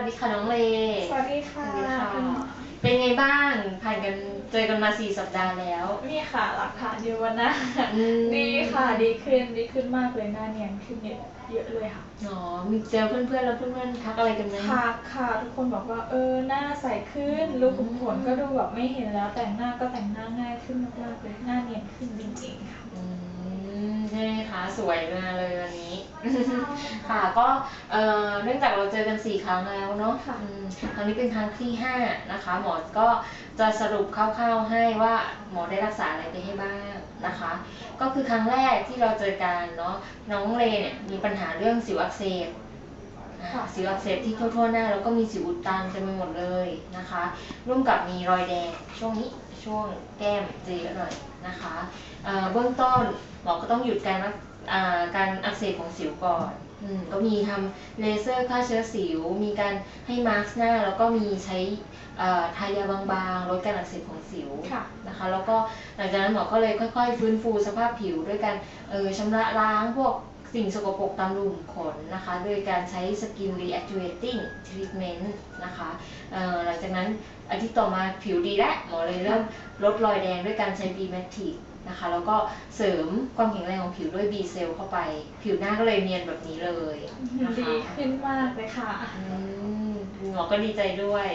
วัสดีค่ะน้องเลสวัสดีค่ะสวัสดีค่ะคุณหมอเป็นไงบ้างผ่านกันเจอกันมาสี่สัปดาห์แล้ว นี่ค่ะหลักฐานอยู่วันหน้าอืมดีค่ะดีขึ้นดีขึ้นมากเลยหน้าเนียนขึ้นเยอะเยอะเลยค่ะอ๋อมีเจอเพื่อนๆแล้วเพื่อนๆทักอะไรกันไหมค่ะค่ะทุกคนบอกว่าเออหน้าใสขึ้นรูขุมขนก็ดูแบบไม่เห็นแล้วแต่งหน้าก็แต่งหน้าง่ายขึ้นมากๆเลยหน้าเนียนขึ้นจริงๆค่ะ สวยมาเลยวันนี้ ค่ะก็เอ่อเนื่องจากเราเจอกันสี่ครั้งแล้วเนาะค่ะอืมครั้งนี้เป็นครั้งที่ห้านะคะ หมอก็จะสรุปคร่าวๆให้ว่าหมอได้รักษาอะไรไปให้บ้างนะคะ ก็คือครั้งแรกที่เราเจอกันเนาะน้องเลเนี่ยมีปัญหาเรื่องสิวอักเสบอ่าค่ะ สิวอักเสบที่ทั่วๆหน้าแล้วก็มีสิวอุดตันเต็มไปหมดเลยนะคะ ร่วมกับมีรอยแดงช่วงนี้ช่วงแก้มจะเยอะหน่อยนะคะเอ่อเบื้องต้นหมอก็ต้องหยุดการรักอ่า การอักเสบของสิวก่อนอืมก็มีทำเลเซอร์ฆ่าเชื้อสิว มีการให้มาสก์หน้า แล้วก็มีใช้เอ่อทายาบางๆลดการอักเสบของสิวค่ะนะคะ แล้วก็หลังจากนั้นหมอก็เลยค่อยๆ ฟื้นฟูสภาพผิวด้วยการเออชำระล้างพวกสิ่งสกปรกตามรูขุมขนนะคะโดยการใช้ Skin Reactivating Treatment นะคะเอ่อหลังจากนั้นอาทิตย์ต่อมาผิวดีแล้วหมอเลยเริ่มลดรอยแดงด้วยการใช้ B Matic นะคะ แล้วก็เสริมความแข็งแรงของผิวด้วย B Cell เข้าไป ผิวหน้าก็เลยเนียนแบบนี้เลยนะคะดีขึ้นมากเลยค่ะ อืมหมอก็ดีใจด้วย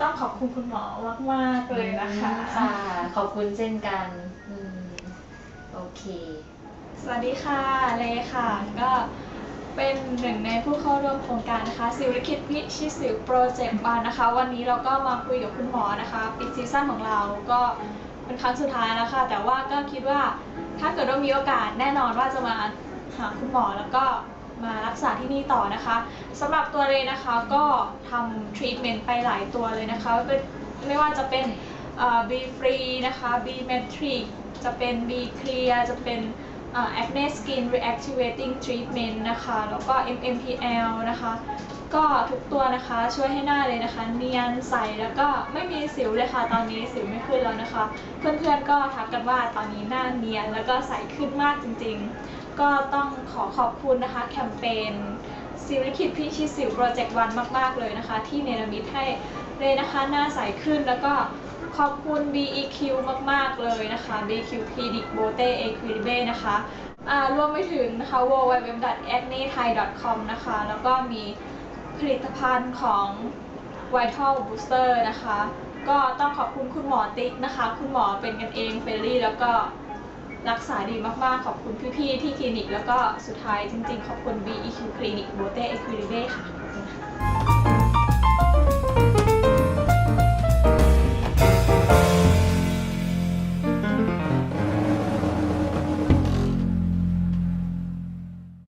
ต้องขอบคุณคุณหมอมากๆเลยนะคะค่ะ ขอบคุณเช่นกันอืมโอเค สวัสดีค่ะเลค่ะ ก็เป็นหนึ่งในผู้เข้าร่วมโครงการนะคะสิวลิขิตพิชิตสิวโปรเจกต์บานนะคะ วันนี้เราก็มาคุยกับคุณหมอนะคะ ปิดซีซั่นของเราก็ เป็นครั้งสุดท้ายแล้วค่ะ แต่ว่าก็คิดว่าถ้าเกิดว่ามีโอกาสแน่นอนว่าจะมาหาคุณหมอแล้วก็มารักษาที่นี่ต่อนะคะสำหรับตัวเลนะคะก็ทำทรีทเมนต์ไปหลายตัวเลยนะคะเป็นไม่ว่าจะเป็น B free นะคะ B matrix จะเป็น B clear จะเป็นอ่า acne skin reactivating treatment นะคะ แล้วก็ MMPL นะคะ ก็ทุกตัวนะคะช่วยให้หน้าเลยนะคะ เนียนใสแล้วก็ไม่มีสิวเลยค่ะ ตอนนี้สิวไม่ขึ้นแล้วนะคะ เพื่อนๆก็ทักกันว่าตอนนี้หน้าเนียนแล้วก็ใสขึ้นมากจริงๆ ก็ต้องขอขอบคุณนะคะแคมเปญสิลิขิตพี่ชิดสิวโปรเจกต์วันมาก ๆ เลยนะคะ ที่เนรมิตให้เลยนะคะหน้าใสขึ้นแล้วก็ขอบคุณ BEQ มาก ๆ เลยนะคะ BEQ Clinic Bote Equilibre นะคะรวมไปถึงนะคะ www.acnethai.com นะคะ แล้วก็มี ผลิตภัณฑ์ของ Vital Booster นะคะ ก็ต้องขอบคุณคุณหมอติ๊กนะคะ คุณหมอเป็นกันเองเฟรนลี่แล้วก็รักษาดีมากๆ ขอบคุณพี่ๆ ที่คลินิก แล้วก็สุดท้ายจริงๆ ขอบคุณ BEQ Clinic Bote Equilibre ค่ะขอบคุณค่ะ